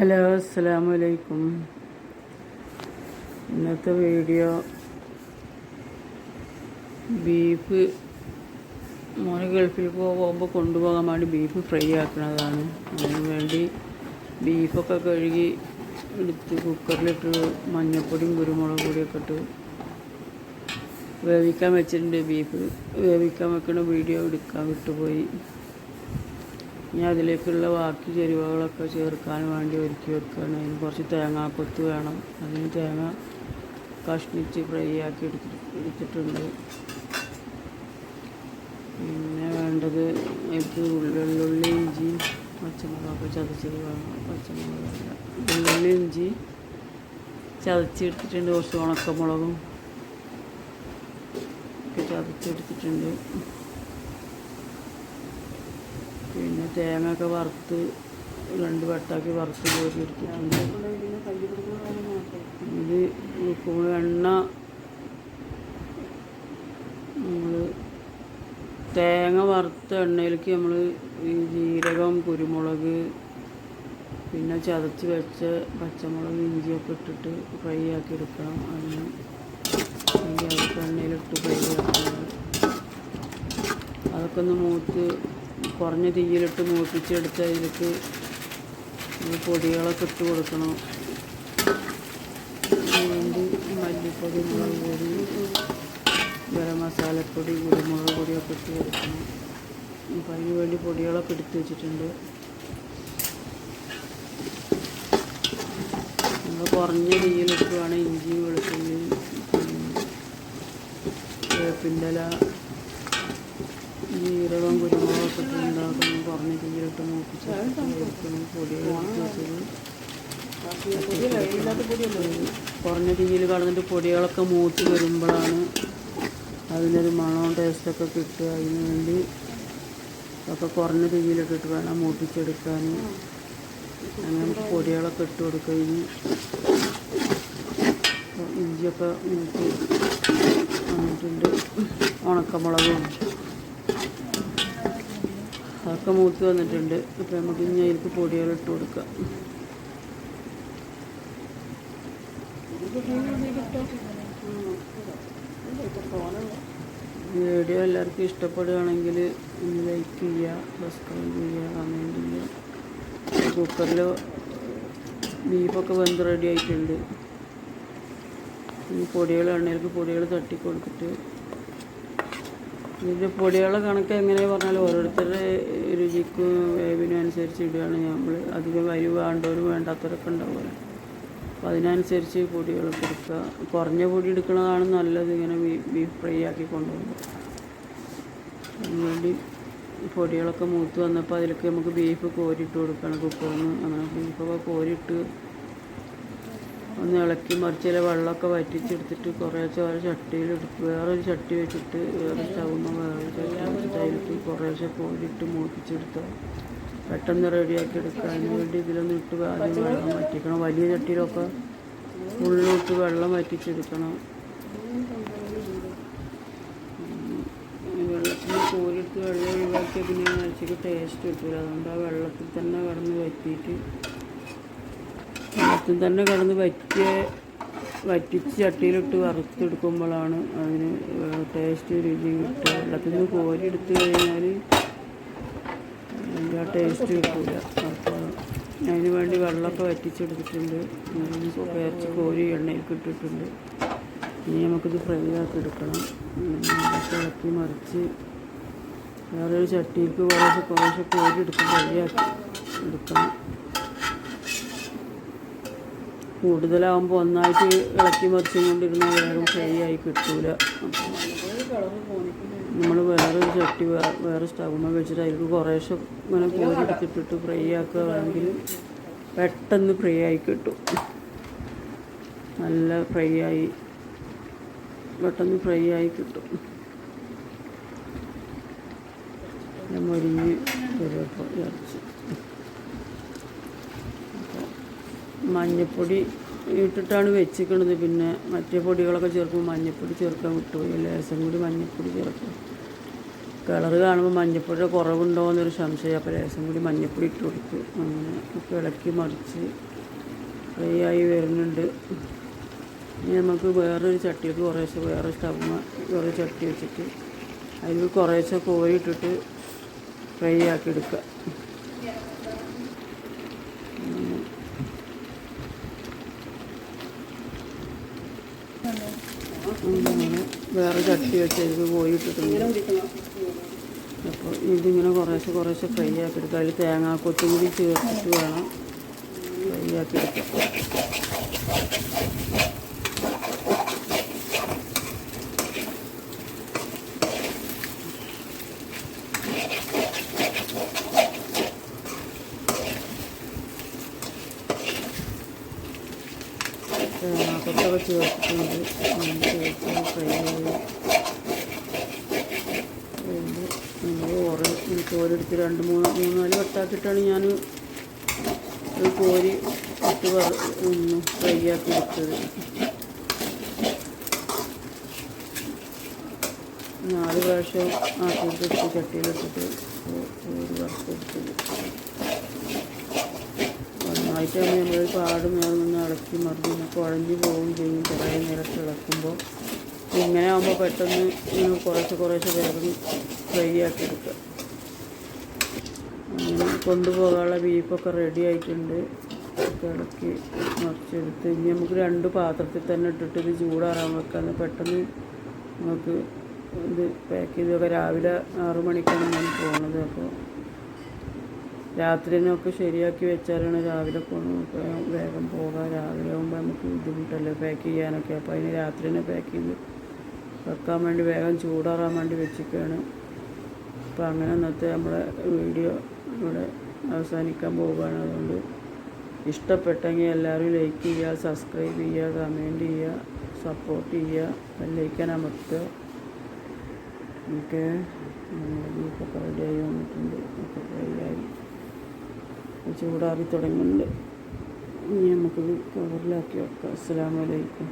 Hello അസ്സലാമു അലൈക്കും ഇന്നത്തെ വീഡിയോ ബീഫ് മോന് ഗൾഫിൽ പോകുമ്പോൾ കൊണ്ടുപോകാൻ വേണ്ടി ബീഫ് ഫ്രൈ ആക്കുന്നതാണ്. അതിന് വേണ്ടി ബീഫൊക്കെ കഴുകി എടുത്ത് കുക്കറിലിട്ട് മഞ്ഞൾപ്പൊടിയും കുരുമുളക് പൊടിയൊക്കെ ഇട്ട്. വേവിക്കാൻ വെച്ചിട്ടുണ്ട് ബീഫ്. വേവിക്കാൻ വെക്കുന്ന വീഡിയോ എടുക്കാൻ വിട്ടുപോയി. ഇനി അതിലേക്കുള്ള ബാക്കി ചേരുവകളൊക്കെ ചേർക്കാൻ വേണ്ടി ഒരുക്കി വെക്കുകയാണ് അതിന് കുറച്ച് തേങ്ങാക്കൊത്ത് വേണം. അതിന് തേങ്ങ കഷ്ണിച്ച് ഫ്രൈ ആക്കി എടുത്തിട്ട് എടുത്തിട്ടുണ്ട്. പിന്നെ വേണ്ടത് എനിക്ക് വെള്ളുള്ളി ഇഞ്ചി പച്ചമുളകൊക്കെ ചതച്ചത് വേണം. പച്ചമുളക് വെള്ളുള്ളി ഇഞ്ചി ചതച്ചെടുത്തിട്ടുണ്ട് കുറച്ച് ഉണക്കമുളകും ഒക്കെ ചതച്ചെടുത്തിട്ടുണ്ട്. പിന്നെ തേങ്ങ ഒക്കെ വറുത്ത് രണ്ട് വട്ടാക്കി വറുത്ത് കോരി എടുത്തിട്ടുണ്ട് ഇത് ഉപ്പും എണ്ണ നമ്മൾ തേങ്ങ വറുത്ത എണ്ണയിലേക്ക് നമ്മൾ ഈ ജീരകം കുരുമുളക് പിന്നെ ചതച്ച് വെച്ച പച്ചമുളക് ഇഞ്ചിയൊക്കെ ഇട്ടിട്ട് ഫ്രൈ ആക്കി എടുക്കണം. അതിന് ഈ എണ്ണയിലിട്ട് ഫ്രൈ ആക്കണം. അതൊക്കെ ഒന്ന് മൂത്ത് കുറഞ്ഞ തീയിലിട്ട് മൂപ്പിച്ചെടുത്ത് അതിലേക്ക് പൊടികളൊക്കെ ഇട്ട് കൊടുക്കണം. വേണ്ടി മല്ലിപ്പൊടി മുളക് പൊടി ഗരം മസാലപ്പൊടി കുരുമുളക് പൊടിയൊക്കെ ഇട്ട് കൊടുക്കണം. അപ്പം അതിന് വേണ്ടി പൊടികളൊക്കെ എടുത്ത് വെച്ചിട്ടുണ്ട്. നമ്മൾ കുറഞ്ഞ തീയിലിട്ട് വേണം ഇഞ്ചി വെളുത്തുള്ളി വേപ്പിന്റെ ജീരകം കുരുമുളകൊക്കെ ഉണ്ടാക്കുന്നു. കുറഞ്ഞ തീയിലിട്ട് മൂപ്പിച്ച് വെച്ചത്. കുറഞ്ഞ തീയിൽ കടന്നിട്ട് പൊടികളൊക്കെ മൂത്ത് വരുമ്പോഴാണ് അതിനൊരു മണവും ടേസ്റ്റൊക്കെ കിട്ടുക. അതിന് വേണ്ടി ഒക്കെ കുറഞ്ഞ തീയിലിട്ടിട്ട് വേണം മൂപ്പിച്ചെടുക്കാൻ. അങ്ങനെ പൊടികളൊക്കെ ഇട്ട് കൊടുക്കുകയും ഇഞ്ചിയൊക്കെ മൂത്ത് വന്നിട്ടുണ്ട്. ഉണക്കമുളകും അതൊക്കെ മൂത്ത് വന്നിട്ടുണ്ട്. അപ്പം നമുക്ക് ഇനി അതിലേക്ക് പൊടികൾ ഇട്ട് കൊടുക്കാം. വീഡിയോ എല്ലാവർക്കും ഇഷ്ടപ്പെടുകയാണെങ്കിൽ ഒന്ന് ലൈക്ക് ചെയ്യുക സബ്സ്ക്രൈബ് ചെയ്യുക കമന്റ് ചെയ്യുക. കുക്കറിൽ ബീഫൊക്കെ വെന്ത് റെഡി ആയിട്ടുണ്ട്. ഈ പൊടികൾ എണ്ണയിലേക്ക് പൊടികൾ തട്ടി കൊടുത്തിട്ട് ഇതിന്റെ പൊടികളെ കണക്ക് എങ്ങനെ പറഞ്ഞാൽ ഓരോരുത്തരുടെ രുചിക്കും വേവിനും അനുസരിച്ച് ഇടുകയാണ് നമ്മൾ അധികം വരി വേണ്ടവരും വേണ്ടാത്തവരൊക്കെ ഉണ്ടാവുമല്ലോ. അപ്പോൾ അതിനനുസരിച്ച് പൊടികൾ കൊടുക്കുക. കുറഞ്ഞ പൊടി എടുക്കുന്നതാണ് നല്ലത്. ഇങ്ങനെ ബീഫ് ഫ്രൈ ആക്കി കൊണ്ടുപോകുമ്പോൾ അതിനുവേണ്ടി പൊടികളൊക്കെ മൂത്ത് വന്നപ്പോൾ അതിലേക്ക് നമുക്ക് ബീഫ് കോരിയിട്ട് കൊടുക്കണം. കുക്കറിൽ നിന്ന് അങ്ങനെ ബീഫൊക്കെ കോരിയിട്ട് ഒന്ന് ഇളക്കി മറിച്ചില വെള്ളമൊക്കെ വറ്റിച്ചെടുത്തിട്ട് കുറേ ചോര ചട്ടിയിലെടുത്ത് വേറൊരു ചട്ടി വെച്ചിട്ട് വേറെ സ്റ്റൗമ്മ വേറൊരു ചട്ടി വെച്ചിട്ട് അതിലേക്ക് കുറേശ്ശെ പോയിട്ട് മൂപ്പിച്ചെടുത്ത് പെട്ടെന്ന് റെഡിയാക്കി എടുക്കുക. അതിന് വേണ്ടി ഇതിലൊന്നും ഇട്ട് ആദ്യം വെള്ളം വറ്റിക്കണം. വലിയ ചട്ടിയിലൊക്കെ ഉള്ളിലോട്ട് വെള്ളം വറ്റിച്ചെടുക്കണം. വെള്ളത്തിന് കോരിയെടുത്ത് വെള്ളം ഒഴിവാക്കിയാൽ പിന്നെ ഇറച്ചിക്ക് ടേസ്റ്റ് കിട്ടില്ല അതുകൊണ്ട് ആ വെള്ളത്തിൽ തന്നെ കിടന്ന് വറ്റിയിട്ട് വെള്ളത്തിൽ തന്നെ കിടന്ന് വറ്റിയ വറ്റിച്ച് ചട്ടിയിലിട്ട് വറുത്തെടുക്കുമ്പോഴാണ് അതിന് ടേസ്റ്റ് രുചി കിട്ടുക. വെള്ളത്തിൽ നിന്ന് കോരി എടുത്തു കഴിഞ്ഞാൽ അതിന്റെ ആ ടേസ്റ്റ് കിട്ടില്ല അപ്പോൾ അതിന് വേണ്ടി വെള്ളമൊക്കെ വറ്റിച്ചെടുത്തിട്ടുണ്ട്. ഇറച്ചി കോരി എണ്ണയിൽ ഇട്ടിട്ടുണ്ട്. ഇനി നമുക്കിത് ഫ്രൈ ആക്കി എടുക്കണം. ഇളക്കി മറിച്ച് വേറൊരു ചട്ടിയിലേക്ക് കുറേശ്ശെ കുറേശ്ശെ കോരി എടുത്ത് ഫ്രൈ ആക്കി എടുക്കണം. കൂടുതലാകുമ്പോൾ ഒന്നായിട്ട് ഇളക്കി മറിച്ചും കൊണ്ടിരുന്നാൽ വേഗം ഫ്രൈ ആയി കിട്ടൂല. നമ്മൾ വേറെ ഒരു ചട്ടി വേറെ വേറെ സ്റ്റൗമ്മ വെച്ചിട്ട് അതിലേക്ക് കുറേശ്ശെ ഇങ്ങനെ കോരി എടുത്തിട്ടിട്ട് ഫ്രൈ ആക്കുകയാണെങ്കിൽ പെട്ടെന്ന് ഫ്രൈ ആയി കിട്ടും. നല്ല ഫ്രൈ ആയി പെട്ടെന്ന് ഫ്രൈ ആയി കിട്ടും. മൊരിഞ്ഞ് വരുമ്പോൾ ഇറച്ചി. മഞ്ഞപ്പൊടി ഇട്ടിട്ടാണ് വെച്ചിരിക്കുന്നത് പിന്നെ മറ്റേ പൊടികളൊക്കെ ചേർക്കുമ്പോൾ മഞ്ഞപ്പൊടി ചേർക്കാൻ വിട്ടുപോയി. ലേശം കൂടി മഞ്ഞപ്പൊടി ചേർക്കും. കളറ് കാണുമ്പോൾ മഞ്ഞപ്പൊടിയുടെ കുറവുണ്ടോ എന്നൊരു സംശയം. അപ്പോൾ ലേശം കൂടി മഞ്ഞപ്പൊടി ഇട്ട് കൊടുത്തു അങ്ങനെ ഒക്കെ ഇളക്കി മറിച്ച് ഫ്രൈ ആയി വരുന്നുണ്ട്. ഇനി നമുക്ക് വേറൊരു ചട്ടിയിൽ കുറേശ്ശെ വേറെ സ്റ്റവ് വേറെ ചട്ടി വെച്ചിട്ട് അതിൽ കുറേശ്ശെ കോരി ഇട്ടിട്ട് ഫ്രൈ ആക്കി എടുക്കുക. വേറെ ചട്ടി വെച്ച് ഇത് കോരി ഇട്ടിട്ടുണ്ട്. അപ്പോൾ ഇതിങ്ങനെ കുറേശ്ശെ കുറേശ്ശെ ഫ്രൈ ആക്കി എടുക്കുക അതിൽ തേങ്ങാക്കൊത്തും കൂടി ചേർത്തിട്ട് വേണം ഫ്രൈ ആക്കി എടുക്കാം തേങ്ങാക്കൊത്തൊക്കെ ചേർത്തിട്ടുണ്ട് ചേർത്ത് ഫ്രൈ ആയി ഓറ് കോരെടുത്ത് രണ്ട് മൂന്ന് മൂന്ന് നാല് വട്ടാക്കിയിട്ടാണ് ഞാൻ കോരി ഇട്ട് ഫ്രൈ ആക്കി എടുത്തത് നാല് പ്രാവശ്യം ആക്കിയിട്ട് ചട്ടിയിലിട്ടിട്ട് കോരി വറുത്തെടുത്തത്. നന്നായിട്ടാകുമ്പോൾ നമ്മൾ പാട് മേലെ നിന്ന് ഇളക്കി മറിഞ്ഞ് കുഴഞ്ഞു പോവുകയും ചെയ്യും. കുറേ നേരത്തെ ഇളക്കുമ്പോൾ ഇങ്ങനെ ആകുമ്പോൾ പെട്ടെന്ന് കുറച്ച് കുറേശ്ശെ വേഗം ഫ്രൈ ആക്കി എടുക്കുക കൊണ്ടുപോകാനുള്ള ബീഫൊക്കെ റെഡി ആയിട്ടുണ്ട്. ഇളക്കി മറിച്ചെടുത്ത്. ഇനി നമുക്ക് രണ്ട് പാത്രത്തിൽ തന്നെ ഇട്ടിട്ട് ഇത് ചൂടാറാൻ വെക്കാന്ന് പെട്ടെന്ന് നമുക്ക് ഇത് പാക്ക് ചെയ്തൊക്കെ രാവിലെ ആറു മണിക്കാണ് ഞാൻ പോകുന്നത് അപ്പോൾ രാത്രി ഒക്കെ ശരിയാക്കി വെച്ചാലാണ് രാവിലെ കൊണ്ട് വേഗം പോകാം. രാവിലെ ആകുമ്പോൾ നമുക്ക് ബുദ്ധിമുട്ടല്ലേ? പാക്ക് ചെയ്യാനൊക്കെ. അപ്പോൾ അതിന് രാത്രി തന്നെ പാക്ക് ചെയ്ത് വെക്കാൻ വേണ്ടി വേഗം ചൂടാറാൻ വേണ്ടി വെച്ചിരിക്കുകയാണ് അപ്പോൾ അങ്ങനെ ഇന്നത്തെ നമ്മുടെ വീഡിയോ ഇവിടെ അവസാനിക്കാൻ പോവുകയാണ്. അതുകൊണ്ട് ഇഷ്ടപ്പെട്ടെങ്കിൽ എല്ലാവരും ലൈക്ക് ചെയ്യുക സബ്സ്ക്രൈബ് ചെയ്യുക കമന്റ് ചെയ്യുക സപ്പോർട്ട് ചെയ്യുക ബെല്ലൈക്കൻ അമർത്തുക. ഓക്കെ. നമ്മുടെ റെഡി റെഡിയായി വന്നിട്ടുണ്ട്. ഒക്കെ ആയി. ചൂടാറി തുടങ്ങുന്നുണ്ട് ഇനി നമുക്ക് കവറിലാക്കി വെക്കാം. അസ്സാം വലൈക്കും